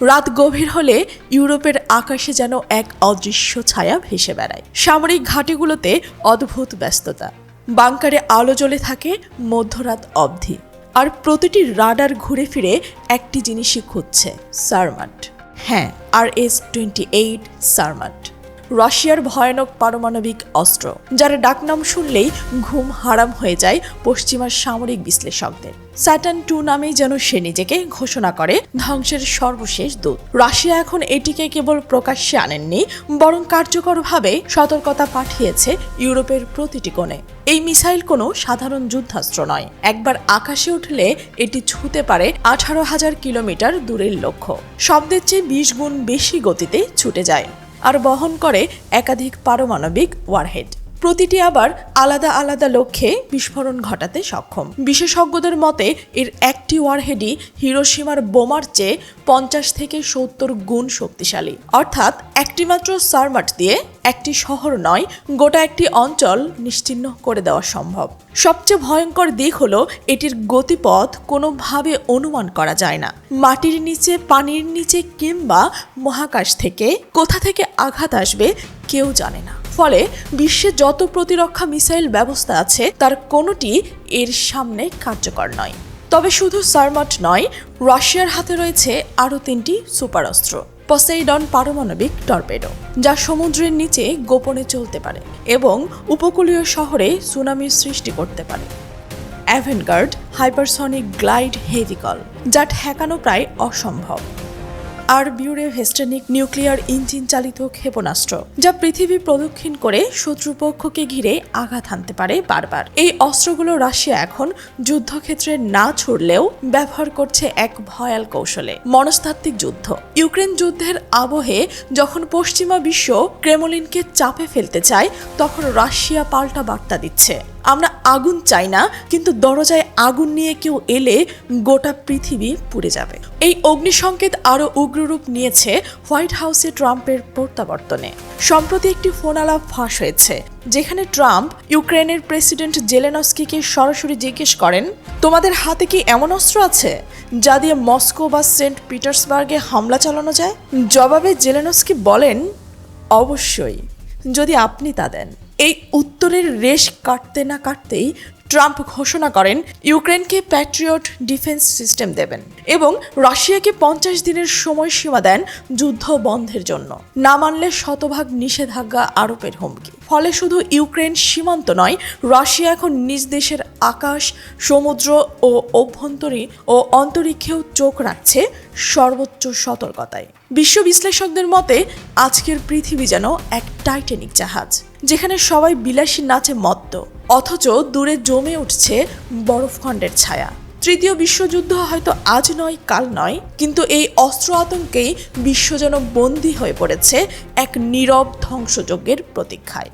রাত গভীর হলে ইউরোপের আকাশে যেন এক অদৃশ্য ছায়া ভেসে বেড়ায়। সামরিক ঘাটিগুলোতে অদ্ভুত ব্যস্ততা। বাংকারে আলো জ্বলে থাকে মধ্যরাত অবধি। আর প্রতিটি রাডার ঘুরে ফিরে একটি জিনিসই খুঁজছে সারমাট হ্যাঁ R S twenty eight Sarmat রাশিয়ার ভয়ানক পারমাণবিক অস্ত্র, যার ডাকনাম শুনলেই ঘুম হারাম হয়ে যায় পশ্চিমার সামরিক বিশ্লেষকদের। স্যাটান টু নামেই যেন সে নিজেকে ঘোষণা করে, ধ্বংসের সর্বশেষ দূত। রাশিয়া এখন এটিকে কেবল প্রকাশ্যে আনেননি, বরং কার্যকরভাবে সতর্কতা পাঠিয়েছে ইউরোপের প্রতিটি কোণে। এই মিসাইল কোনো সাধারণ যুদ্ধাস্ত্র নয়। একবার আকাশে উঠলে এটি ছুঁতে পারে আঠারো হাজার কিলোমিটার দূরের লক্ষ্য। শব্দের চেয়ে বিশ গুণ বেশি গতিতে ছুটে যায়। আর বহন করে একাধিক পারমাণবিক ওয়ারহেড। প্রতিটি আবার আলাদা আলাদা লক্ষ্যে বিস্ফোরণ ঘটাতে সক্ষম। বিশেষজ্ঞদের মতে, এর একটি ওয়ারহেডই হিরোসীমার বোমার চেয়ে পঞ্চাশ থেকে সত্তর গুণ শক্তিশালী। অর্থাৎ একটিমাত্র সারমাট দিয়ে একটি শহর নয়, গোটা একটি অঞ্চল নিশ্চিহ্ন করে দেওয়া সম্ভব। সবচেয়ে ভয়ঙ্কর দিক হলো, এটির গতিপথ কোনোভাবে অনুমান করা যায় না। মাটির নিচে, পানির নিচে কিংবা মহাকাশ থেকে কোথা থেকে আঘাত আসবে কেউ জানে না। ফলে বিশ্বে যত প্রতিরক্ষা মিসাইল ব্যবস্থা আছে, তার কোনোটি এর সামনে কার্যকর নয়। তবে শুধু সারমাট নয়, রাশিয়ার হাতে রয়েছে আরও তিনটি সুপার অস্ত্র পসেইডন পারমাণবিক টর্পেডো, যা সমুদ্রের নিচে গোপনে চলতে পারে এবং উপকূলীয় শহরে সুনামির সৃষ্টি করতে পারে। অ্যাভেনগার্ড হাইপারসনিক গ্লাইড হেভিকল যা ঠেকানো প্রায় অসম্ভব। আর বিউরে ভেস্টানিক নিউক্লিয়ার ইঞ্জিন চালিত ক্ষেপণাস্ত্র, যা পৃথিবী প্রদক্ষিণ করে শত্রুপক্ষকে ঘিরে আঘাত হানতে পারে বারবার। এই অস্ত্রগুলো রাশিয়া এখন যুদ্ধক্ষেত্রে না ছুড়লেও ব্যবহার করছে এক ভয়াল কৌশলে। মনস্তাত্ত্বিক যুদ্ধ। ইউক্রেন যুদ্ধের আবহে যখন পশ্চিমা বিশ্ব ক্রেমলিনকে চাপে ফেলতে চায়, তখন রাশিয়া পাল্টা বার্তা দিচ্ছে। আমরা আগুন চাই না, কিন্তু দরজায় আগুন নিয়ে কেউ এলে গোটা পৃথিবী পুড়ে যাবে। এই অগ্নিসংকেত আরও উগ্ররূপ নিয়েছে হোয়াইট হাউসে ট্রাম্পের প্রত্যাবর্তনে। সম্প্রতি একটি ফোন আলাপ ফাঁস হয়েছে, যেখানে ট্রাম্প ইউক্রেনের প্রেসিডেন্ট জেলেনস্কিকে সরাসরি জিজ্ঞেস করেন, তোমাদের হাতে কি এমন অস্ত্র আছে, যা দিয়ে মস্কো বা সেন্ট পিটার্সবার্গে হামলা চালানো যায়? জবাবে জেলেনস্কি বলেন, অবশ্যই, যদি আপনি তা দেন। এই উত্তরের রেশ কাটতে না কাটতেই ট্রাম্প ঘোষণা করেন, ইউক্রেনকে প্যাট্রিয়ট ডিফেন্স সিস্টেম দেবেন এবং রাশিয়াকে পঞ্চাশ দিনের সময়সীমা দেন যুদ্ধ বন্ধের জন্য। না মানলে শতভাগ নিষেধাজ্ঞা আরোপের হুমকি। ফলে শুধু ইউক্রেন সীমান্ত নয়, রাশিয়া এখন নিজ দেশের আকাশ, সমুদ্র ও অভ্যন্তরীণ ও অন্তরিক্ষেও চোখ রাখছে সর্বোচ্চ সতর্কতায়। বিশ্ব বিশ্লেষকদের মতে, আজকের পৃথিবী যেন এক টাইটানিক জাহাজ, যেখানে সবাই বিলাসী নাচে মত্ত, অথচ দূরে জমে উঠছে বরফখণ্ডের ছায়া। তৃতীয় বিশ্বযুদ্ধ হয়তো আজ নয়, কাল নয়, কিন্তু এই অস্ত্র আতঙ্কেই বিশ্ব যেন বন্দী হয়ে পড়েছে এক নীরব ধ্বংসযজ্ঞের প্রতীক্ষায়।